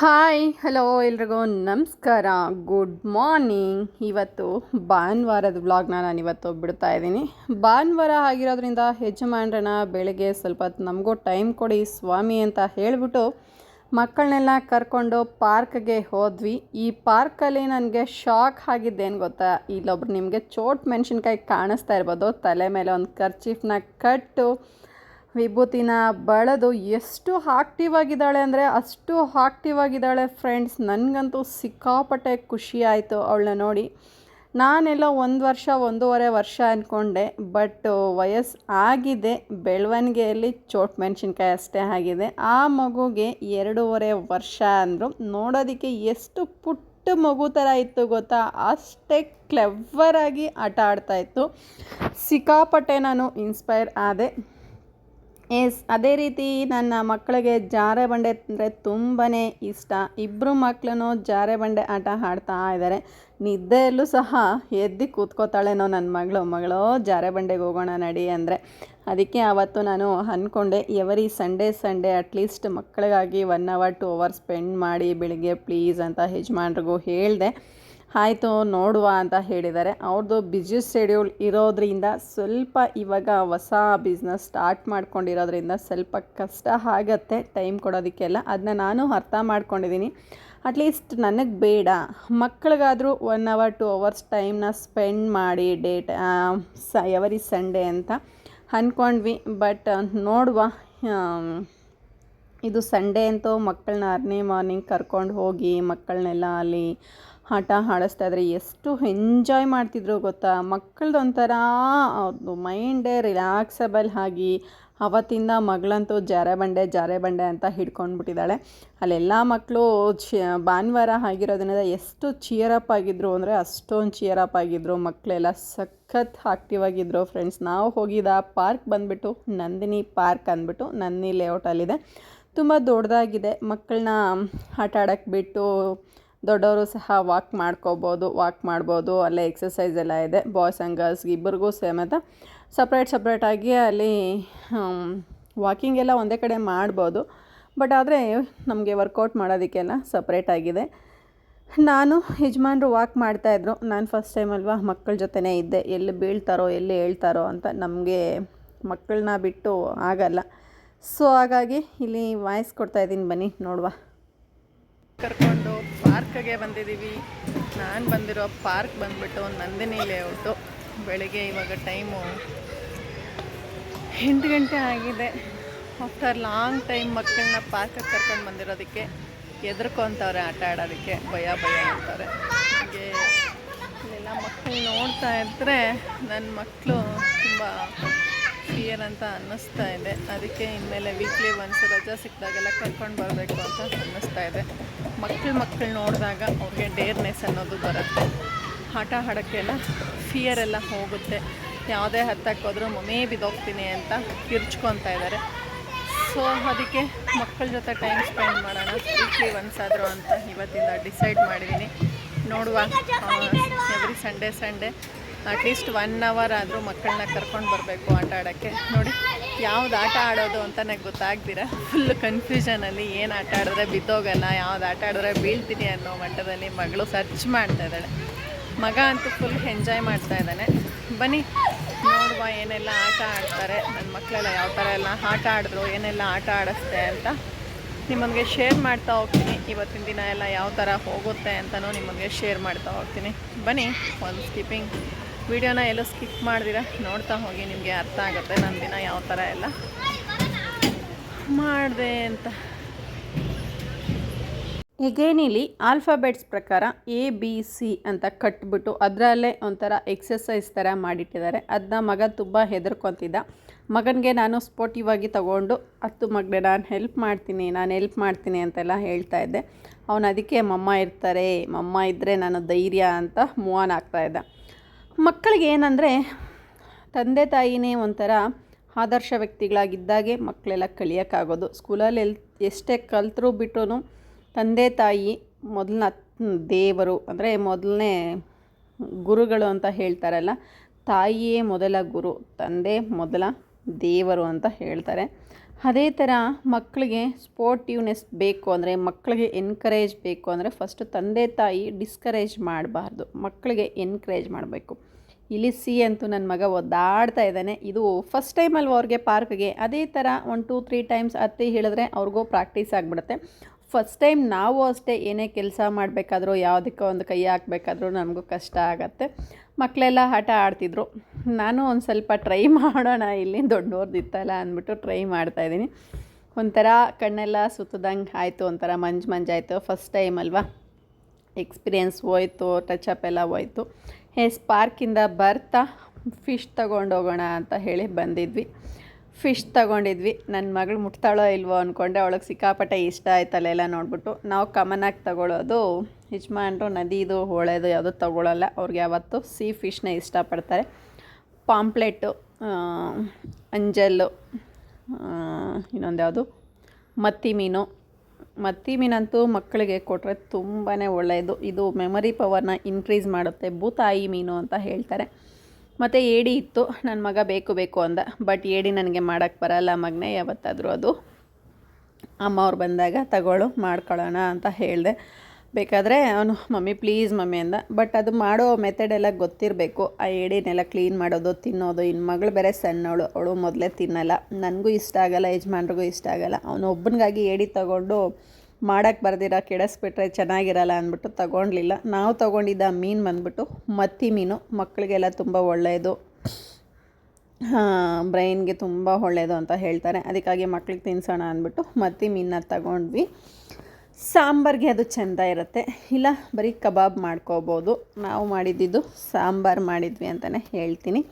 Hi, hello ಎಲ್ರಿಗೂ ನಮಸ್ಕಾರ, good morning. ಇವತ್ತು ಭಾನುವಾರದ ವ್ಲಾಗ್ನ ನಾನು ಇವತ್ತು ಬಿಡ್ತಾ ಇದ್ದೀನಿ. ಭಾನುವಾರ ಆಗಿರೋದ್ರಿಂದ ಯಜಮಾನ್ರನ್ನ ಬೆಳಗ್ಗೆ ಸ್ವಲ್ಪ ನಮಗೂ ಟೈಮ್ ಕೊಡಿ, ಸ್ವಾಮಿ ಅಂತ ಹೇಳಿಬಿಟ್ಟು ಮಕ್ಕಳನ್ನೆಲ್ಲ ಕರ್ಕೊಂಡು ಪಾರ್ಕ್ಗೆ ಹೋದ್ವಿ. ಈ ಪಾರ್ಕಲ್ಲಿ ನನಗೆ ಶಾಕ್ ಆಗಿದ್ದೇನು ಗೊತ್ತಾ? ಇಲ್ಲೊಬ್ರು ನಿಮಗೆ ಚೋಟ್ ಮೆಣಸಿನ್ಕಾಯಿ ಕಾಣಿಸ್ತಾ ಇರ್ಬೋದು. ತಲೆ ಮೇಲೆ ಒಂದು ಖರ್ಚಿಫ್ನ ಕಟ್ಟು ವಿಭೂತಿನ ಬಳದು ಎಷ್ಟು ಆಕ್ಟಿವ್ ಆಗಿದ್ದಾಳೆ ಅಂದರೆ ಅಷ್ಟು ಆಕ್ಟಿವ್ ಆಗಿದ್ದಾಳೆ ಫ್ರೆಂಡ್ಸ್ ನನಗಂತೂ ಸಿಕ್ಕಾಪಟ್ಟೆ ಖುಷಿ ಆಯಿತು ಅವಳನ್ನ ನೋಡಿ. ನಾನೆಲ್ಲ ಒಂದು ವರ್ಷ, ಒಂದೂವರೆ ವರ್ಷ ಅಂದ್ಕೊಂಡೆ ಬಟ್ ವಯಸ್ಸು ಆಗಿದೆ. ಬೆಳವಣಿಗೆಯಲ್ಲಿ ಚೋಟ್ ಮೆಣಸಿನ್ಕಾಯಿ ಅಷ್ಟೇ ಆಗಿದೆ. ಆ ಮಗುಗೆ ಎರಡೂವರೆ ವರ್ಷ ಅಂದರು. ನೋಡೋದಕ್ಕೆ ಎಷ್ಟು ಪುಟ್ಟ ಮಗು ಥರ ಇತ್ತು ಗೊತ್ತಾ? ಅಷ್ಟೇ ಕ್ಲೆವರಾಗಿ ಆಟ ಆಡ್ತಾಯಿತ್ತು ಸಿಕ್ಕಾಪಟ್ಟೆ ನಾನು ಇನ್ಸ್ಪೈರ್ ಆದೆ. ಎಸ್, ಅದೇ ರೀತಿ ನನ್ನ ಮಕ್ಕಳಿಗೆ ಜಾರೆ ಬಂಡೆ ಅಂದರೆ ತುಂಬಾ ಇಷ್ಟ. ಇಬ್ಬರು ಮಕ್ಕಳು ಜಾರೆ ಬಂಡೆ ಆಟ ಆಡ್ತಾ ಇದ್ದಾರೆ ನಿದ್ದೆಯಲ್ಲೂ ಸಹ ಎದ್ದು ಕೂತ್ಕೋತಾಳೇನೋ ನನ್ನ ಮಗಳು. ಮಗಳು, ಜಾರೆ ಬಂಡೆಗೆ ಹೋಗೋಣ ನಡಿ ಅಂದರೆ. ಅದಕ್ಕೆ ಆವತ್ತು ನಾನು ಅಂದ್ಕೊಂಡೆ every Sunday Sunday at least ಮಕ್ಕಳಿಗಾಗಿ one hour two hour spend ಮಾಡಿ ಬೆಳಿಗ್ಗೆ ಪ್ಲೀಸ್ ಅಂತ ಯಜಮಾನ್ರಿಗೂ ಹೇಳಿದೆ. ಆಯಿತು, ನೋಡುವ ಅಂತ ಹೇಳಿದ್ದಾರೆ. ಅವ್ರದ್ದು ಬಿಜಿ ಶೆಡ್ಯೂಲ್ ಇರೋದ್ರಿಂದ ಸ್ವಲ್ಪ ಇವಾಗ ಹೊಸ ಬಿಸ್ನೆಸ್ ಸ್ಟಾರ್ಟ್ ಮಾಡ್ಕೊಂಡಿರೋದ್ರಿಂದ ಸ್ವಲ್ಪ ಕಷ್ಟ ಆಗತ್ತೆ ಟೈಮ್ ಕೊಡೋದಕ್ಕೆಲ್ಲ. ಅದನ್ನ ನಾನು ಅರ್ಥ ಮಾಡ್ಕೊಂಡಿದ್ದೀನಿ. ಅಟ್ಲೀಸ್ಟ್ ನನಗೆ ಬೇಡ. ಮಕ್ಕಳಿಗಾದರೂ ಒನ್ ಅವರ್ ಟು ಅವರ್ಸ್ ಟೈಮ್ನ ಸ್ಪೆಂಡ್ ಮಾಡಿ ಡೇಟ್ ಸ ಎವರಿ ಸಂಡೇ ಅಂತ ಅಂದ್ಕೊಂಡ್ವಿ ಬಟ್ ನೋಡುವ ಇದು ಸಂಡೇ ಅಂತೂ ಮಕ್ಕಳನ್ನ ಅರ್ಲಿ ಮಾರ್ನಿಂಗ್ ಕರ್ಕೊಂಡು ಹೋಗಿ ಮಕ್ಕಳನ್ನೆಲ್ಲ ಅಲ್ಲಿ ಆಟ ಆಡಿಸ್ತಾ ಇದ್ರೆ ಎಷ್ಟು ಎಂಜಾಯ್ ಮಾಡ್ತಿದ್ರು ಗೊತ್ತಾ? ಮಕ್ಕಳದ್ದು ಒಂಥರ ಅವ್ರದ್ದು ಮೈಂಡೇ ರಿಲ್ಯಾಕ್ಸಬಲ್ ಆಗಿ ಅವತ್ತಿಂದ ಮಗಳಂತೂ ಜಾರೆ ಬಂಡೆ ಜಾರೆ ಬಂಡೆ ಅಂತ ಹಿಡ್ಕೊಂಡ್ಬಿಟ್ಟಿದ್ದಾಳೆ. ಅಲ್ಲೆಲ್ಲ ಮಕ್ಕಳು ಭಾನುವಾರ ಆಗಿರೋದ್ರಿಂದ ಎಷ್ಟು ಚಿಯರಪ್ ಆಗಿದ್ರು ಅಂದರೆ ಅಷ್ಟೊಂದು ಚಿಯರಪ್ ಆಗಿದ್ರು. ಮಕ್ಕಳೆಲ್ಲ ಸಖತ್ ಆಕ್ಟಿವ್ ಆಗಿದ್ರು ಫ್ರೆಂಡ್ಸ್ ನಾವು ಹೋಗಿದ್ದ ಪಾರ್ಕ್ ಬಂದುಬಿಟ್ಟು ನಂದಿನಿ ಪಾರ್ಕ್ ಅಂದ್ಬಿಟ್ಟು ನಂದಿನಿ ಲೇಔಟಲ್ಲಿದೆ ತುಂಬ ದೊಡ್ಡದಾಗಿದೆ. ಮಕ್ಕಳನ್ನ ಆಟ ಆಡೋಕ್ಕೆ ಬಿಟ್ಟು ದೊಡ್ಡವರು ಸಹ ವಾಕ್ ಮಾಡ್ಕೋಬೋದು ವಾಕ್ ಮಾಡ್ಬೋದು. ಅಲ್ಲೇ ಎಕ್ಸಸೈಸ್ ಎಲ್ಲ ಇದೆ. ಬಾಯ್ಸ್ ಆ್ಯಂಡ್ ಗರ್ಲ್ಸ್ಗೆ ಇಬ್ಬರಿಗೂ ಸಮೇತ ಸಪ್ರೇಟ್ ಸಪ್ರೇಟಾಗಿ ಅಲ್ಲಿ ವಾಕಿಂಗ್ ಎಲ್ಲ ಒಂದೇ ಕಡೆ ಮಾಡ್ಬೋದು. ಬಟ್ ಆದರೆ ನಮಗೆ ವರ್ಕೌಟ್ ಮಾಡೋದಕ್ಕೆಲ್ಲ ಸಪ್ರೇಟಾಗಿದೆ ನಾನು ಯಜಮಾನ್ರು ವಾಕ್ ಮಾಡ್ತಾಯಿದ್ರು ನಾನು ಫಸ್ಟ್ ಟೈಮ್ ಅಲ್ವಾ, ಮಕ್ಕಳ ಜೊತೆನೇ ಇದ್ದೆ. ಎಲ್ಲಿ ಬೀಳ್ತಾರೋ, ಎಲ್ಲಿ ಹೇಳ್ತಾರೋ ಅಂತ ನಮಗೆ ಮಕ್ಕಳನ್ನ ಬಿಟ್ಟು ಆಗಲ್ಲ. ಸೊ ಹಾಗಾಗಿ ಇಲ್ಲಿ ವಾಯ್ಸ್ ಕೊಡ್ತಾಯಿದ್ದೀನಿ ಬನ್ನಿ, ನೋಡುವ. ಕರ್ಕೊಂಡು ಪಾರ್ಕ್ಗೆ ಬಂದಿದ್ದೀವಿ. ನಾನು ಬಂದಿರೋ ಪಾರ್ಕ್ ಬಂದ್ಬಿಟ್ಟು ನಂದಿನಿ ಲೇಔಟು ಬೆಳಿಗ್ಗೆ ಇವಾಗ ಟೈಮು ಎಂಟು ಗಂಟೆ ಆಗಿದೆ. ಆಫ್ಟರ್ ಲಾಂಗ್ ಟೈಮ್ ಮಕ್ಕಳನ್ನ ಪಾರ್ಕಿಗೆ ಕರ್ಕೊಂಡು ಬಂದಿರೋದಕ್ಕೆ ಎದ್ರಕೊಂತವ್ರೆ ಆಟ ಆಡೋದಕ್ಕೆ, ಭಯ ಭಯ ಅಂತಾರೆ. ಹಾಗೆ ಇಲ್ಲೆಲ್ಲ ಮಕ್ಕಳು ನೋಡ್ತಾ ಇದ್ದರೆ ನನ್ನ ಮಕ್ಕಳು ತುಂಬ ಫಿಯರ್ ಅಂತ ಅನ್ನಿಸ್ತಾ ಇದೆ. ಅದಕ್ಕೆ ಇನ್ಮೇಲೆ ವೀಕ್ಲಿ ಒನ್ಸ್ ರಜಾ ಸಿಕ್ಕಿದಾಗೆಲ್ಲ ಕರ್ಕೊಂಡು ಬರಬೇಕು ಅಂತ ಅನ್ನಿಸ್ತಾ ಇದೆ. ಮಕ್ಕಳು ಮಕ್ಕಳು ನೋಡಿದಾಗ ಅವ್ರಿಗೆ ಡೇರ್ನೆಸ್ ಅನ್ನೋದು ಬರುತ್ತೆ. ಆಟ ಆಡೋಕ್ಕೆಲ್ಲ ಫಿಯರ್ ಎಲ್ಲ ಹೋಗುತ್ತೆ. ಯಾವುದೇ ಹತ್ತಕ್ಕೆ ಹೋದ್ರೂ ಮಮ್ಮಿ ಬಿದ್ದೋಗ್ತೀನಿ ಅಂತ ಕಿರ್ಚ್ಕೊತಾ ಇದ್ದಾರೆ. ಸೊ ಅದಕ್ಕೆ ಮಕ್ಕಳ ಜೊತೆ ಟೈಮ್ ಸ್ಪೆಂಡ್ ಮಾಡೋಣ. ವೀಕ್ಲಿ ಒನ್ಸ್ ಆದರೂ ಅಂತ ಇವತ್ತಿಂದ ಡಿಸೈಡ್ ಮಾಡಿದ್ದೀನಿ ನೋಡುವ every Sunday Sunday at least one hour ಆದರೂ ಮಕ್ಕಳನ್ನ ಕರ್ಕೊಂಡು ಬರಬೇಕು ಆಟ ಆಡೋಕ್ಕೆ. ನೋಡಿ, ಯಾವ್ದು ಆಟ ಆಡೋದು ಅಂತ ನನಗೆ ಗೊತ್ತಾಗ್ದಿರ ಫುಲ್ ಕನ್ಫ್ಯೂಷನಲ್ಲಿ ಏನು ಆಟ ಆಡಿದ್ರೆ ಬಿದ್ದೋಗಲ್ಲ, ಯಾವ್ದು ಆಟ ಆಡಿದ್ರೆ ಬೀಳ್ತೀನಿ ಅನ್ನೋ ಮಟ್ಟದಲ್ಲಿ ಮಗಳು ಸರ್ಚ್ ಮಾಡ್ತಾ ಇದ್ದಾಳೆ. ಮಗ ಅಂತೂ ಫುಲ್ ಎಂಜಾಯ್ ಮಾಡ್ತಾ ಇದ್ದಾನೆ. ಬನ್ನಿ, ನೋಡುವ ಏನೆಲ್ಲ ಆಟ ಆಡ್ತಾರೆ. ನನ್ನ ಮಕ್ಕಳೆಲ್ಲ ಯಾವ ಥರ ಎಲ್ಲ ಆಟ ಆಡಿದ್ರು, ಏನೆಲ್ಲ ಆಟ ಆಡಿಸ್ತೆ ಅಂತ ನಿಮಗೆ ಶೇರ್ ಮಾಡ್ತಾ ಹೋಗ್ತೀನಿ. ಇವತ್ತಿನ ದಿನ ಎಲ್ಲ ಯಾವ ಥರ ಹೋಗುತ್ತೆ ಅಂತಲೂ ನಿಮಗೆ ಶೇರ್ ಮಾಡ್ತಾ ಹೋಗ್ತೀನಿ. ಬನ್ನಿ ಒಂದು ಸ್ಕಿಪ್ಪಿಂಗ್ ವಿಡಿಯೋನ ಎಲ್ಲೋ ಸ್ಕಿಪ್ ಮಾಡಿದಿರ? ನೋಡ್ತಾ ಹೋಗಿ, ನಿಮಗೆ ಅರ್ಥ ಆಗುತ್ತೆ ನನ್ನ ದಿನ ಯಾವ ಥರ ಎಲ್ಲ. ಮಾಡಿದೆ ಅಂತ. ಈಗೇನಿಲಿ ಆಲ್ಫಾಬೆಟ್ಸ್ ಪ್ರಕಾರ ಎ ಬಿ ಸಿ ಅಂತ ಕಟ್ಬಿಟ್ಟು ಅದರಲ್ಲೇ ಒಂಥರ ಎಕ್ಸಸೈಸ್ ಥರ ಮಾಡಿಟ್ಟಿದ್ದಾರೆ. ಅದನ್ನ ಮಗ ತುಂಬ ಹೆದರ್ಕೊತಿದ್ದ. ಮಗನಿಗೆ ನಾನು ಸ್ಪೋರ್ಟಿವ್ ಆಗಿ ತಗೊಂಡು ಹತ್ತು ಮಗನೇ, ನಾನು ಹೆಲ್ಪ್ ಮಾಡ್ತೀನಿ, ನಾನು ಹೆಲ್ಪ್ ಮಾಡ್ತೀನಿ ಅಂತೆಲ್ಲ ಹೇಳ್ತಾ ಇದ್ದೆ. ಅವನು ಅದಕ್ಕೆ, ಮಮ್ಮ ಇರ್ತಾರೆ, ಮಮ್ಮ ಇದ್ದರೆ ನಾನು ಧೈರ್ಯ ಅಂತ ಮೂವ್ ಆನ್ ಆಗ್ತಾಯಿದ್ದ ಮಕ್ಕಳಿಗೆ ಏನಂದರೆ, ತಂದೆ ತಾಯಿನೇ ಒಂಥರ ಆದರ್ಶ ವ್ಯಕ್ತಿಗಳಾಗಿದ್ದಾಗೆ ಮಕ್ಕಳೆಲ್ಲ ಕಲಿಯೋಕ್ಕಾಗೋದು ಸ್ಕೂಲಲ್ಲಿ ಎಲ್, ಎಷ್ಟೇ ಕಲ್ತರೂ ಬಿಟ್ಟು ತಂದೆ ತಾಯಿ ಮೊದಲನ ದೇವರು, ಅಂದರೆ ಮೊದಲನೇ ಗುರುಗಳು ಅಂತ ಹೇಳ್ತಾರಲ್ಲ, ತಾಯಿಯೇ ಮೊದಲ ಗುರು, ತಂದೆ ಮೊದಲ ದೇವರು ಅಂತ ಹೇಳ್ತಾರೆ. ಅದೇ ಥರ ಮಕ್ಕಳಿಗೆ ಸ್ಪೋರ್ಟಿವ್ನೆಸ್ ಬೇಕು ಅಂದರೆ ಮಕ್ಕಳಿಗೆ ಎನ್ಕರೇಜ್ ಬೇಕು ಅಂದರೆ ಫಸ್ಟು ತಂದೆ ತಾಯಿ ಡಿಸ್ಕರೇಜ್ ಮಾಡಬಾರ್ದು. ಮಕ್ಕಳಿಗೆ ಎನ್ಕರೇಜ್ ಮಾಡಬೇಕು. ಇಲ್ಲಿ ಸಿ ಅಂತೂ ನನ್ನ ಮಗ ಒದ್ದಾಡ್ತಾ ಇದ್ದಾನೆ. ಇದು ಫಸ್ಟ್ ಟೈಮಲ್ಲಿ ಅವ್ರಿಗೆ ಪಾರ್ಕ್ಗೆ ಅದೇ ಥರ ಒನ್ ಟೂ ತ್ರೀ ಟೈಮ್ಸ್ ಅತ್ತೆ ಹೇಳಿದ್ರೆ ಅವ್ರಿಗೂ ಪ್ರಾಕ್ಟೀಸ್ ಆಗಿಬಿಡುತ್ತೆ. ಫಸ್ಟ್ ಟೈಮ್ ನಾವು ಅಷ್ಟೇ ಏನೇ ಕೆಲಸ ಮಾಡಬೇಕಾದ್ರೂ, ಯಾವುದಕ್ಕೋ ಒಂದು ಕೈ ಹಾಕಬೇಕಾದ್ರೂ ನಮಗೂ ಕಷ್ಟ ಆಗುತ್ತೆ. ಮಕ್ಕಳೆಲ್ಲ ಆಟ ಆಡ್ತಿದ್ರು. ನಾನು ಒಂದು ಸ್ವಲ್ಪ ಟ್ರೈ ಮಾಡೋಣ, ಇಲ್ಲಿ ದೊಡ್ಡವ್ರದ್ದಿತ್ತಲ್ಲ ಅಂದ್ಬಿಟ್ಟು ಟ್ರೈ ಮಾಡ್ತಾಯಿದ್ದೀನಿ ಒಂಥರ ಕಣ್ಣೆಲ್ಲ ಸುತ್ತದಂಗೆ ಆಯಿತು, ಒಂಥರ ಮಂಜು ಮಂಜಾಯಿತು. ಫಸ್ಟ್ ಟೈಮ್ ಅಲ್ವಾ? ಎಕ್ಸ್ಪೀರಿಯೆನ್ಸ್ ಹೋಯ್ತು ಟಚಪ್ ಎಲ್ಲ ಹೋಯ್ತು. ಹೇ ಸ್ಪಾರ್ಕಿಂದ ಬರ್ತಾ ಫಿಶ್ ತಗೊಂಡು ಹೋಗೋಣ ಅಂತ ಹೇಳಿ ಬಂದಿದ್ವಿ. ಫಿಶ್ ತಗೊಂಡಿದ್ವಿ. ನನ್ನ ಮಗಳು ಮುಟ್ತಾಳೋ ಇಲ್ವೋ ಅಂದ್ಕೊಂಡೆ ಅವಳಿಗೆ ಸಿಕ್ಕಾಪಟ್ಟೆ ಇಷ್ಟ ಆಯ್ತಲ್ಲ ಎಲ್ಲ ನೋಡ್ಬಿಟ್ಟು. ನಾವು ಕಮನಾಗಿ ತಗೊಳ್ಳೋದು ಯಜಮಾನ್ರು ನದಿದು, ಹೊಳೆದು ಯಾವುದೂ ತಗೊಳ್ಳಲ್ಲ ಅವ್ರಿಗೆ ಯಾವತ್ತು ಸೀ ಫಿಶ್ನ ಇಷ್ಟಪಡ್ತಾರೆ. ಪಾಂಪ್ಲೆಟ್ಟು ಅಂಜಲ್ಲು ಇನ್ನೊಂದು ಯಾವುದು? ಮತ್ತಿ ಮೀನು. ಮತ್ತಿ ಮೀನಂತೂ ಮಕ್ಕಳಿಗೆ ಕೊಟ್ಟರೆ ತುಂಬಾ ಒಳ್ಳೆಯದು ಇದು ಮೆಮೊರಿ ಪವರ್ನ ಇನ್ಕ್ರೀಸ್ ಮಾಡುತ್ತೆ. ಭೂತಾಯಿ ಮೀನು ಅಂತ ಹೇಳ್ತಾರೆ. ಮತ್ತು ಏಡಿ ಇತ್ತು ನನ್ನ ಮಗ ಬೇಕು ಬೇಕು ಅಂದ. ಬಟ್ ಏಡಿ ನನಗೆ ಮಾಡೋಕ್ಕೆ ಬರಲ್ಲ ಮಗನೇ, ಯಾವತ್ತಾದರೂ ಅದು. ಅಮ್ಮ ಅವ್ರು ಬಂದಾಗ ತಗೊಳ್ಳು ಮಾಡ್ಕೊಳ್ಳೋಣ ಅಂತ ಹೇಳಿದೆ. ಬೇಕಾದರೆ ಅವನು, ಮಮ್ಮಿ ಪ್ಲೀಸ್ ಮಮ್ಮಿ ಅಂದ. ಬಟ್ ಅದು ಮಾಡೋ ಮೆಥಡ್ ಎಲ್ಲ ಗೊತ್ತಿರಬೇಕು. ಆ ಏಡಿನೆಲ್ಲ ಕ್ಲೀನ್ ಮಾಡೋದು, ತಿನ್ನೋದು ಇನ್ನು ಮಗಳು ಬೇರೆ ಸಣ್ಣವಳು, ಅವಳು ಮೊದಲೇ ತಿನ್ನಲ್ಲ. ನನಗೂ ಇಷ್ಟ ಆಗಲ್ಲ, ಯಜಮಾನ್ರಿಗೂ ಇಷ್ಟ ಆಗಲ್ಲ. ಅವನು ಒಬ್ಬನಿಗಾಗಿ ಏಡಿ ತಗೊಂಡು ಮಾಡೋಕ್ಕೆ ಬರ್ದಿರ, ಕೆಡಿಸ್ಬಿಟ್ರೆ ಚೆನ್ನಾಗಿರಲ್ಲ ಅಂದ್ಬಿಟ್ಟು ತೊಗೊಂಡಿಲ್ಲ ನಾವು ತೊಗೊಂಡಿದ್ದ ಮೀನು ಬಂದ್ಬಿಟ್ಟು ಮತ್ತಿ ಮೀನು. ಮಕ್ಕಳಿಗೆಲ್ಲ ತುಂಬ ಒಳ್ಳೆಯದು ಬ್ರೈನ್ಗೆ ತುಂಬ ಒಳ್ಳೆಯದು ಅಂತ ಹೇಳ್ತಾರೆ. ಅದಕ್ಕಾಗಿ ಮಕ್ಳಿಗೆ ತಿನ್ಸೋಣ ಅಂದ್ಬಿಟ್ಟು ಮತ್ತಿ ಮೀನನ್ನ ತಗೊಂಡ್ವಿ. ಸಾಂಬಾರಿಗೆ ಅದು ಚೆಂದ ಇರುತ್ತೆ. ಇಲ್ಲ, ಬರೀ ಕಬಾಬ್ ಮಾಡ್ಕೋಬೋದು. ನಾವು ಮಾಡಿದ್ದಿದ್ದು ಸಾಂಬಾರು ಮಾಡಿದ್ವಿ ಅಂತಲೇ ಹೇಳ್ತೀನಿ.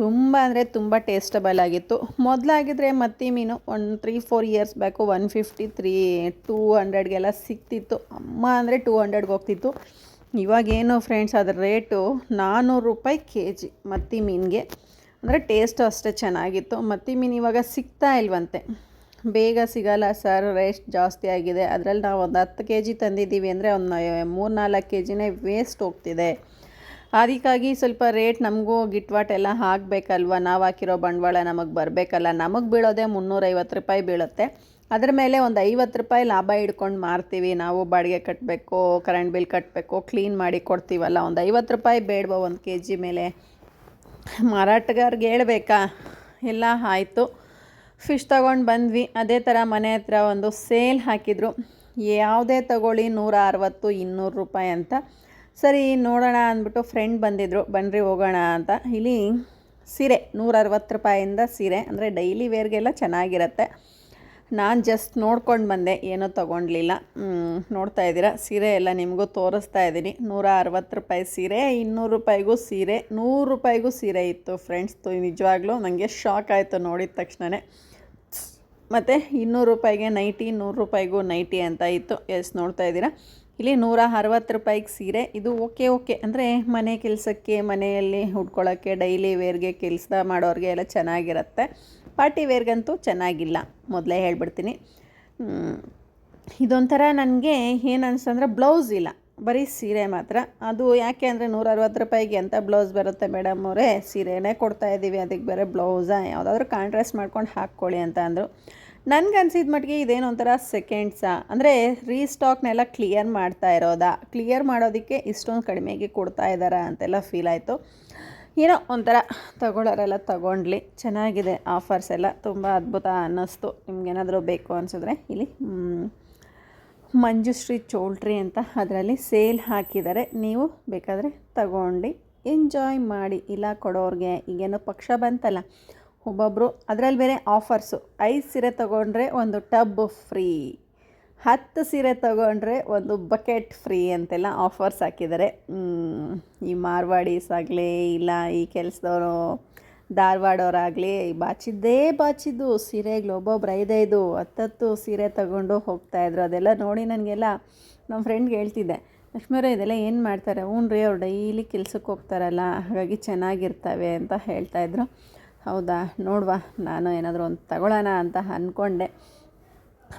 ತುಂಬ ಅಂದರೆ ತುಂಬ ಟೇಸ್ಟಬಲ್ ಆಗಿತ್ತು. ಮೊದಲಾಗಿದ್ರೆ ಮತ್ತಿ ಮೀನು one three four years back one fifty three two ಹಂಡ್ರೆಡ್ಗೆಲ್ಲ ಸಿಕ್ತಿತ್ತು ಅಮ್ಮ ಅಂದರೆ ಟೂ ಹಂಡ್ರೆಡ್ಗೆ ಹೋಗ್ತಿತ್ತು. ಇವಾಗೇನು ಫ್ರೆಂಡ್ಸ್ ಅದರ ರೇಟು ನಾನ್ನೂರು ರೂಪಾಯಿ ಕೆ ಜಿ ಮತ್ತಿ ಮೀನಿಗೆ. ಅಂದರೆ ಟೇಸ್ಟು ಅಷ್ಟೇ ಚೆನ್ನಾಗಿತ್ತು. ಮತ್ತಿ ಮೀನು ಇವಾಗ ಸಿಗ್ತಾ ಇಲ್ವಂತೆ. ಬೇಗ ಸಿಗಲ್ಲ ಸರ್ ರೇಸ್ಟ್ ಜಾಸ್ತಿ ಆಗಿದೆ. ಅದರಲ್ಲಿ ನಾವು ಒಂದು ಹತ್ತು ಕೆ ಜಿ ತಂದಿದ್ದೀವಿ ಅಂದರೆ ಒಂದು ಮೂರು ನಾಲ್ಕು ಕೆ ಜಿನೇ ವೇಸ್ಟ್ ಹೋಗ್ತಿದೆ. ಅದಕ್ಕಾಗಿ ಸ್ವಲ್ಪ ರೇಟ್ ನಮಗೂ ಗಿಟ್ವಾಟ್ ಎಲ್ಲ ಹಾಕಬೇಕಲ್ವ? ನಾವು ಹಾಕಿರೋ ಬಂಡವಾಳ ನಮಗೆ ಬರಬೇಕಲ್ಲ. ನಮಗೆ ಬೀಳೋದೇ ಮುನ್ನೂರೈವತ್ತು ರೂಪಾಯಿ ಬೀಳುತ್ತೆ. ಅದ್ರ ಮೇಲೆ ಒಂದು ಐವತ್ತು ರೂಪಾಯಿ ಲಾಭ ಇಡ್ಕೊಂಡು ಮಾರ್ತೀವಿ. ನಾವು ಬಾಡಿಗೆ ಕಟ್ಟಬೇಕು ಕರೆಂಟ್ ಬಿಲ್ ಕಟ್ಟಬೇಕು ಕ್ಲೀನ್ ಮಾಡಿ ಕೊಡ್ತೀವಲ್ಲ. ಒಂದು ಐವತ್ತು ರೂಪಾಯಿ ಬೇಡವ ಒಂದು ಕೆ ಜಿ ಮೇಲೆ? ಮಾರಾಟಗಾರ್ಗೆ ಹೇಳ್ಬೇಕಾ? ಎಲ್ಲ ಆಯಿತು. ಫಿಶ್ ತೊಗೊಂಡು ಬಂದ್ವಿ. ಅದೇ ಥರ ಮನೆ ಹತ್ರ ಒಂದು ಸೇಲ್ ಹಾಕಿದರು. ಯಾವುದೇ ತಗೊಳ್ಳಿ ನೂರ ಅರವತ್ತು, ಇನ್ನೂರು ರೂಪಾಯಿ ಅಂತ. ಸರಿ, ನೋಡೋಣ ಅಂದ್ಬಿಟ್ಟು ಫ್ರೆಂಡ್ ಬಂದಿದ್ದರು ಬನ್ನಿರಿ ಹೋಗೋಣ ಅಂತ. ಇಲ್ಲಿ ಸೀರೆ ನೂರ ಅರವತ್ತು ರೂಪಾಯಿಂದ ಸೀರೆ. ಅಂದರೆ ಡೈಲಿ ವೇರ್ಗೆಲ್ಲ ಚೆನ್ನಾಗಿರತ್ತೆ. ನಾನು ಜಸ್ಟ್ ನೋಡ್ಕೊಂಡು ಬಂದೆ. ಏನೂ ತೊಗೊಂಡ್ಲಿಲ್ಲ. ನೋಡ್ತಾ ಇದ್ದೀರಾ? ಸೀರೆ ಎಲ್ಲ ನಿಮಗೂ ತೋರಿಸ್ತಾ ಇದ್ದೀನಿ. ನೂರ ಅರವತ್ತು ರೂಪಾಯಿ ಸೀರೆ, ಇನ್ನೂರು ರೂಪಾಯಿಗೂ ಸೀರೆ, ನೂರು ರೂಪಾಯಿಗೂ ಸೀರೆ ಇತ್ತು ಫ್ರೆಂಡ್ಸ್ ನಿಜವಾಗ್ಲೂ ನನಗೆ ಶಾಕ್ ಆಯಿತು ನೋಡಿದ ತಕ್ಷಣವೇ ಮತ್ತು ಇನ್ನೂರು ರೂಪಾಯಿಗೆ ನೈಟಿ ನೂರು ರೂಪಾಯಿಗೂ ನೈಟಿ ಅಂತ ಇತ್ತು. ಎಸ್ ನೋಡ್ತಾ ಇದ್ದೀರಾ? ಇಲ್ಲಿ ನೂರ ಅರವತ್ತು ರೂಪಾಯಿಗೆ ಸೀರೆ. ಇದು ಓಕೆ ಓಕೆ. ಅಂದರೆ ಮನೆ ಕೆಲಸಕ್ಕೆ, ಮನೆಯಲ್ಲಿ ಉಟ್ಕೊಳ್ಳೋಕ್ಕೆ ಡೈಲಿ ವೇರ್ಗೆ ಕೆಲಸ ಮಾಡೋರಿಗೆ ಎಲ್ಲ ಚೆನ್ನಾಗಿರುತ್ತೆ. ಪಾರ್ಟಿ ವೇರ್ಗಂತೂ ಚೆನ್ನಾಗಿಲ್ಲ. ಮೊದಲೇ ಹೇಳ್ಬಿಡ್ತೀನಿ. ಇದೊಂಥರ ನನಗೆ ಏನು ಅನಿಸ್ತಂದ್ರೆ ಬ್ಲೌಸ್ ಇಲ್ಲ. ಬರೀ ಸೀರೆ ಮಾತ್ರ. ಅದು ಯಾಕೆ ಅಂದರೆ ನೂರ ಅರವತ್ತು ರೂಪಾಯಿಗೆ ಎಂಥ ಬ್ಲೌಸ್ ಬರುತ್ತೆ ಮೇಡಮ್ ಅವರೇ? ಸೀರೆನೇ ಕೊಡ್ತಾ ಇದ್ದೀವಿ ಅದಕ್ಕೆ ಬೇರೆ ಬ್ಲೌಸಾ ಯಾವುದಾದ್ರೂ ಕಾಂಟ್ರಾಸ್ಟ್ ಮಾಡ್ಕೊಂಡು ಹಾಕ್ಕೊಳ್ಳಿ ಅಂತ ಅಂದರು. ನನಗೆ ಅನ್ಸಿದ ಮಟ್ಟಿಗೆ ಇದೇನು ಒಂಥರ ಸೆಕೆಂಡ್ಸಾ ಅಂದರೆ ರೀಸ್ಟಾಕ್ನೆಲ್ಲ ಕ್ಲಿಯರ್ ಮಾಡ್ತಾ ಇರೋದಾ? ಕ್ಲಿಯರ್ ಮಾಡೋದಕ್ಕೆ ಇಷ್ಟೊಂದು ಕಡಿಮೆಗೆ ಕೊಡ್ತಾ ಇದ್ದಾರಾ ಅಂತೆಲ್ಲ ಫೀಲ್ ಆಯಿತು. ಏನೋ ಒಂಥರ ತಗೊಳ್ಳೋರೆಲ್ಲ ತಗೊಂಡ್ಲಿ. ಚೆನ್ನಾಗಿದೆ ಆಫರ್ಸ್ ಎಲ್ಲ. ತುಂಬ ಅದ್ಭುತ ಅನ್ನಿಸ್ತು. ನಿಮ್ಗೇನಾದರೂ ಬೇಕು ಅನಿಸಿದ್ರೆ ಇಲ್ಲಿ ಮಂಜುಶ್ರೀ ಚೋಲ್ಟ್ರಿ ಅಂತ ಅದರಲ್ಲಿ ಸೇಲ್ ಹಾಕಿದ್ದಾರೆ ನೀವು ಬೇಕಾದರೆ ತಗೊಂಡು ಎಂಜಾಯ್ ಮಾಡಿ. ಇಲ್ಲ ಕೊಡೋರಿಗೆ ಈಗೇನೋ ಪಕ್ಷ ಬಂತಲ್ಲ. ಒಬ್ಬೊಬ್ಬರು ಅದರಲ್ಲಿ ಬೇರೆ ಆಫರ್ಸು ಐದು ಸೀರೆ ತೊಗೊಂಡ್ರೆ ಒಂದು ಟಬ್ ಫ್ರೀ ಹತ್ತು ಸೀರೆ ತೊಗೊಂಡ್ರೆ ಒಂದು ಬಕೆಟ್ ಫ್ರೀ ಅಂತೆಲ್ಲ ಆಫರ್ಸ್ ಹಾಕಿದ್ದಾರೆ. ಈ ಮಾರ್ವಾಡೀಸ್ ಆಗಲಿ, ಇಲ್ಲ ಈ ಕೆಲಸದವರು ಧಾರವಾಡವರಾಗಲಿ ಬಾಚಿದ್ದೇ ಬಾಚಿದ್ದು, ಸೀರೆಗಳು ಒಬ್ಬೊಬ್ರು ಐದೈದು, ಹತ್ತತ್ತು ಸೀರೆ ತಗೊಂಡು ಹೋಗ್ತಾಯಿದ್ರು ಅದೆಲ್ಲ ನೋಡಿ ನನಗೆಲ್ಲ ನಮ್ಮ ಫ್ರೆಂಡ್ಗೆ ಹೇಳ್ತಿದ್ದೆ ಲಕ್ಷ್ಮೀರ ಇದೆಲ್ಲ ಏನು ಮಾಡ್ತಾರೆ? ಹ್ಞೂ ರೀ ಅವ್ರು ಡೈಲಿ ಕೆಲ್ಸಕ್ಕೆ ಹೋಗ್ತಾರಲ್ಲ, ಹಾಗಾಗಿ ಚೆನ್ನಾಗಿರ್ತವೆ ಅಂತ ಹೇಳ್ತಾಯಿದ್ರು ಹೌದಾ? ನೋಡುವ, ನಾನು ಏನಾದರೂ ಒಂದು ತಗೊಳ್ಳೋಣ ಅಂತ ಅಂದ್ಕೊಂಡೆ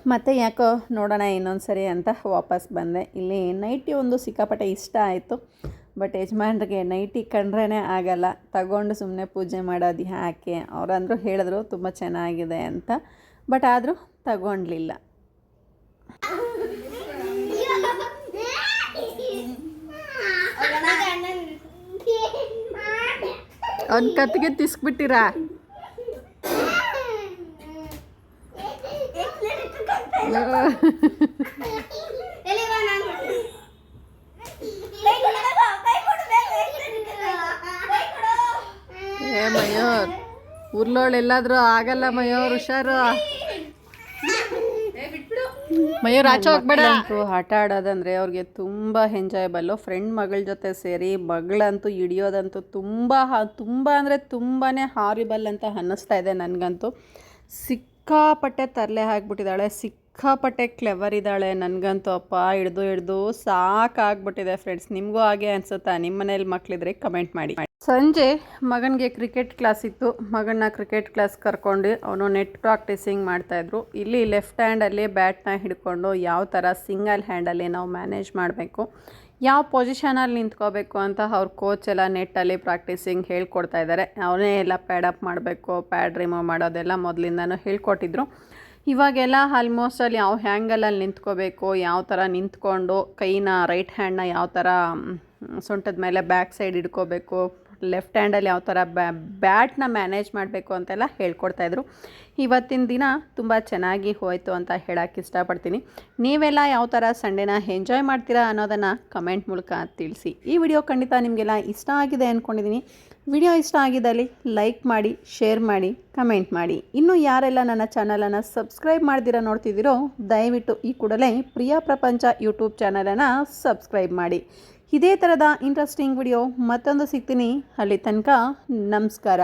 ಮತ್ತು ಯಾಕೋ ನೋಡೋಣ ಇನ್ನೊಂದು ಸರಿ ಅಂತ ವಾಪಸ್ ಬಂದೆ. ಇಲ್ಲಿ ನೈಟಿ ಒಂದು ಸಿಕ್ಕಾಪಟ್ಟೆ ಇಷ್ಟ ಆಯಿತು. ಬಟ್ ಯಜಮಾನ್ರಿಗೆ ನೈಟಿ ಕಂಡ್ರೇ ಆಗಲ್ಲ. ತಗೊಂಡು ಸುಮ್ಮನೆ ಪೂಜೆ ಮಾಡೋದು ಯಾಕೆ? ಅವರಂದ್ರು ಹೇಳಿದ್ರು, ತುಂಬ ಚೆನ್ನಾಗಿದೆ ಅಂತ. ಬಟ್ ಆದರೂ ತಗೊಳ್ಲಿಲ್ಲ ಅವ್ನ ಕತ್ತಿಗೆ ತಿಸ್ಬಿಟ್ಟಿರಾ ಏ ಮಯೂರ್. ಉರ್ಲೋಳು ಎಲ್ಲಾದ್ರೂ ಆಗಲ್ಲ ಮಯೂರ್ ಹುಷಾರು. ಮಯೂರ್ ಆಚೆ ಹೋಗ್ಬೇಡ. ಆಟ ಆಡೋದಂದ್ರೆ ಅವ್ರಿಗೆ ತುಂಬ ಎಂಜಾಯಬಲ್ ಫ್ರೆಂಡ್ ಮಗಳ ಜೊತೆ ಸೇರಿ ಮಗಳಂತೂ ಹಿಡಿಯೋದಂತೂ ತುಂಬ ತುಂಬ ಅಂದರೆ ತುಂಬಾ ಹಾರಿಬಲ್ ಅಂತ ಅನ್ನಿಸ್ತಾ ಇದೆ ನನಗಂತೂ. ಸಿಕ್ಕಾಪಟ್ಟೆ ತರಲೆ ಹಾಕ್ಬಿಟ್ಟಿದ್ದಾಳೆ ಸಿಕ್ಕಾಪಟ್ಟೆ ಕ್ಲೆವರ್ ಇದ್ದಾಳೆ ನನಗಂತೂ. ಅಪ್ಪ ಹಿಡ್ದು ಹಿಡ್ದು ಸಾಕಾಗ್ಬಿಟ್ಟಿದೆ ಫ್ರೆಂಡ್ಸ್ ನಿಮಗೂ ಹಾಗೆ ಅನ್ಸುತ್ತಾ? ನಿಮ್ಮ ಮನೇಲಿ ಮಕ್ಕಳಿದ್ರೆ ಕಮೆಂಟ್ ಮಾಡಿ. ಸಂಜೆ ಮಗನಿಗೆ ಕ್ರಿಕೆಟ್ ಕ್ಲಾಸ್ ಇತ್ತು. ಮಗನ ಕ್ರಿಕೆಟ್ ಕ್ಲಾಸ್ ಕರ್ಕೊಂಡು ಅವನು ನೆಟ್ ಪ್ರಾಕ್ಟೀಸಿಂಗ್ ಮಾಡ್ತಾಯಿದ್ರು ಇಲ್ಲಿ ಲೆಫ್ಟ್ ಹ್ಯಾಂಡಲ್ಲಿ ಬ್ಯಾಟ್ನ ಹಿಡ್ಕೊಂಡು ಯಾವ ಥರ ಸಿಂಗಲ್ ಹ್ಯಾಂಡಲ್ಲಿ ನಾವು ಮ್ಯಾನೇಜ್ ಮಾಡಬೇಕು, ಯಾವ ಪೊಸಿಷನಲ್ಲಿ ನಿಂತ್ಕೋಬೇಕು ಅಂತ ಅವ್ರ ಕೋಚ್ ಎಲ್ಲ ನೆಟ್ಟಲ್ಲಿ ಪ್ರಾಕ್ಟೀಸಿಂಗ್ ಹೇಳ್ಕೊಡ್ತಾ ಇದ್ದಾರೆ ಅವನೇ ಎಲ್ಲ ಪ್ಯಾಡ್ ಅಪ್ ಮಾಡಬೇಕು ಪ್ಯಾಡ್ ರಿಮೂವ್ ಮಾಡೋದೆಲ್ಲ ಮೊದಲಿಂದನೂ ಹೇಳ್ಕೊಟ್ಟಿದ್ರು. ಇವಾಗೆಲ್ಲ ಆಲ್ಮೋಸ್ಟ್ ಅಲ್ಲಿ ಯಾವ ಹ್ಯಾಂಗಲಲ್ಲಿ ನಿಂತ್ಕೋಬೇಕು, ಯಾವ ಥರ ನಿಂತ್ಕೊಂಡು ಕೈನ ರೈಟ್ ಹ್ಯಾಂಡ್ನ ಯಾವ ಥರ ಸೊಂಟದ ಮೇಲೆ ಬ್ಯಾಕ್ ಸೈಡ್ ಇಟ್ಕೋಬೇಕು ಲೆಫ್ಟ್ ಹ್ಯಾಂಡಲ್ಲಿ ಯಾವ ಥರ ಬ್ಯಾಟ್ನ ಮ್ಯಾನೇಜ್ ಮಾಡಬೇಕು ಅಂತೆಲ್ಲ ಹೇಳ್ಕೊಡ್ತಾಯಿದ್ರು ಇವತ್ತಿನ ದಿನ ತುಂಬ ಚೆನ್ನಾಗಿ ಹೋಯಿತು ಅಂತ ಹೇಳೋಕ್ಕೆ ಇಷ್ಟಪಡ್ತೀನಿ. ನೀವೆಲ್ಲ ಯಾವ ಥರ ಸಂಡೇನ ಎಂಜಾಯ್ ಮಾಡ್ತೀರಾ ಅನ್ನೋದನ್ನು ಕಮೆಂಟ್ ಮೂಲಕ ತಿಳಿಸಿ. ಈ ವಿಡಿಯೋ ಖಂಡಿತ ನಿಮಗೆಲ್ಲ ಇಷ್ಟ ಆಗಿದೆ ಅಂದ್ಕೊಂಡಿದ್ದೀನಿ ವಿಡಿಯೋ ಇಷ್ಟ ಆಗಿದ್ದಲ್ಲಿ ಲೈಕ್ ಮಾಡಿ, ಶೇರ್ ಮಾಡಿ, ಕಮೆಂಟ್ ಮಾಡಿ. ಇನ್ನು ಯಾರೆಲ್ಲ ನನ್ನ ಚಾನಲನ್ನು ಸಬ್ಸ್ಕ್ರೈಬ್ ಮಾಡ್ದಿರ ನೋಡ್ತಿದ್ದೀರೋ ದಯವಿಟ್ಟು ಈ ಕೂಡಲೇ ಪ್ರಿಯಾ ಪ್ರಪಂಚ ಯೂಟ್ಯೂಬ್ ಚಾನಲನ್ನು ಸಬ್ಸ್ಕ್ರೈಬ್ ಮಾಡಿ. ಇದೇ ಥರದ ಇಂಟ್ರೆಸ್ಟಿಂಗ್ ವಿಡಿಯೋ ಮತ್ತೊಂದು ಸಿಗ್ತೀನಿ. ಅಲ್ಲಿ ತನಕ ನಮಸ್ಕಾರ.